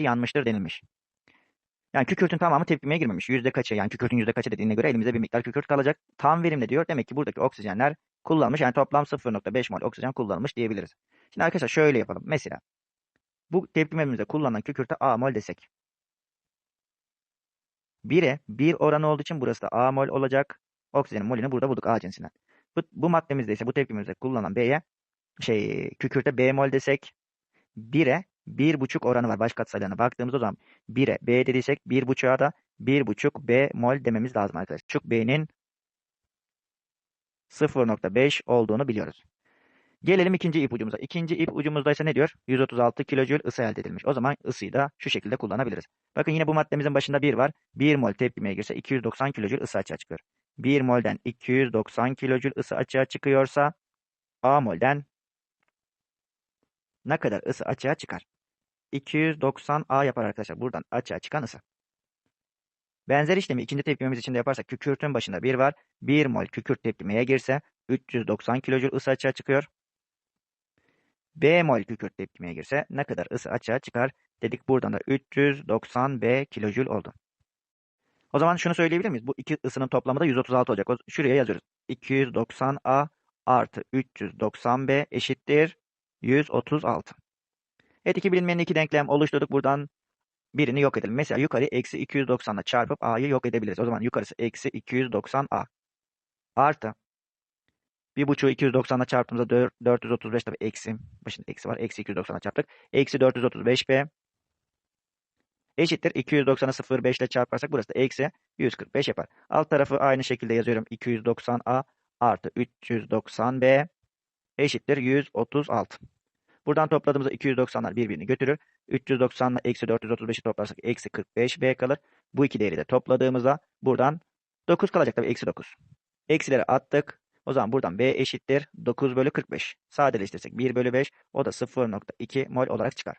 yanmıştır denilmiş. Yani kükürtün tamamı tepkimeye girmemiş. Yüzde kaçı yani kükürtün yüzde kaçı dediğine göre elimizde bir miktar kükürt kalacak. Tam verimli diyor. Demek ki buradaki oksijenler kullanılmış. Yani toplam 0.5 mol oksijen kullanılmış diyebiliriz. Şimdi arkadaşlar şöyle yapalım. Mesela bu tepkimemizde kullanılan kükürte A mol desek. 1'e 1 oranı olduğu için burası da A mol olacak. Oksijenin molünü burada bulduk A cinsinden. Bu, bu maddemizde ise bu tepkimemizde kullanılan B'ye şey kükürte B mol desek 1'e 1,5 oranı var baş katsayılarına baktığımız zaman 1'e B dediysek 1,5'a da 1,5 B mol dememiz lazım arkadaşlar. Çuk B'nin 0.5 olduğunu biliyoruz. Gelelim ikinci ipucumuza. İkinci ipucumuzda ise ne diyor? 136 kilojül ısı elde edilmiş. O zaman ısıyı da şu şekilde kullanabiliriz. Bakın yine bu maddemizin başında 1 var. 1 mol tepkimeye girse 290 kilojül ısı açığa çıkıyor. 1 molden 290 kilojül ısı açığa çıkıyorsa A molden ne kadar ısı açığa çıkar? 290 A yapar arkadaşlar. Buradan açığa çıkan ısı. Benzer işlemi ikinci tepkimemiz için de yaparsak kükürtün başında 1 var. 1 mol kükürt tepkimeye girse 390 kilojül ısı açığa çıkıyor. B mol kükürt tepkimeye girse ne kadar ısı açığa çıkar dedik. Buradan da 390 B kilojül oldu. O zaman şunu söyleyebilir miyiz? Bu iki ısının toplamı da 136 olacak. Şuraya yazıyoruz. 290 A artı 390 B eşittir 136. Evet iki bilinmeyen iki denklem oluşturduk. Buradan birini yok edelim. Mesela yukarı eksi 290 ile çarpıp A'yı yok edebiliriz. O zaman yukarısı eksi 290 A artı bir buçuğu 290 ile çarptığımızda 4, 435 tabi eksi. Başında eksi var. Eksi 290 ile çarptık. Eksi 435 B eşittir. 290'ı 0,5 ile çarparsak burası da eksi 145 yapar. Alt tarafı aynı şekilde yazıyorum. 290A artı 390B eşittir 136. Buradan topladığımızda 290'lar birbirini götürür. 390 ile eksi 435'i toplarsak eksi 45B kalır. Bu iki değeri de topladığımızda buradan 9 kalacak tabii eksi 9. Eksileri attık. O zaman buradan B eşittir 9 bölü 45. Sadeleştirsek 1 bölü 5 o da 0.2 mol olarak çıkar.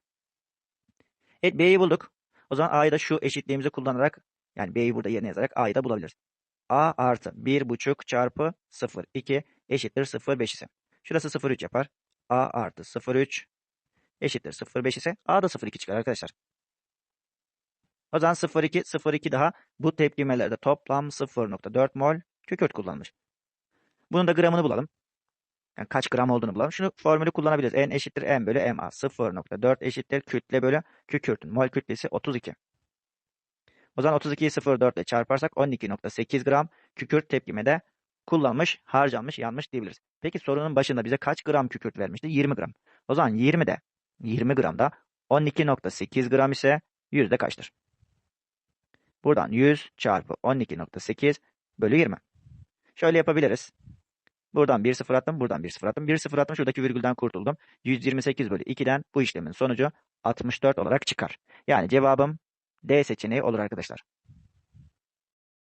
Evet B'yi bulduk. O zaman A'yı da şu eşitliğimizi kullanarak yani B'yi burada yerine yazarak A'yı da bulabiliriz. A artı 1,5 çarpı 0,2 eşittir 0,5 ise. Şurası 0,3 yapar. A artı 0,3 eşittir 0,5 ise A da 0,2 çıkar arkadaşlar. O zaman 0,2, 0,2 daha bu tepkimelerde toplam 0,4 mol kükürt kullanılmış. Bunun da gramını bulalım. Yani kaç gram olduğunu bulalım. Şunu formülü kullanabiliriz. N eşittir M bölü MA. 0.4 eşittir kütle bölü kükürtün. Mol kütlesi 32. O zaman 32'yi 0.4 ile çarparsak 12.8 gram kükürt tepkimede kullanmış, harcanmış, yanmış diyebiliriz. Peki sorunun başında bize kaç gram kükürt vermişti? 20 gram. O zaman 20 de 20 gramda 12.8 gram ise yüzde kaçtır? Buradan 100 çarpı 12.8 bölü 20. Şöyle yapabiliriz. Buradan 1 sıfır attım, buradan 1 sıfır attım. 1 sıfır attım, şuradaki virgülden kurtuldum. 128 bölü 2'den bu işlemin sonucu 64 olarak çıkar. Yani cevabım D seçeneği olur arkadaşlar.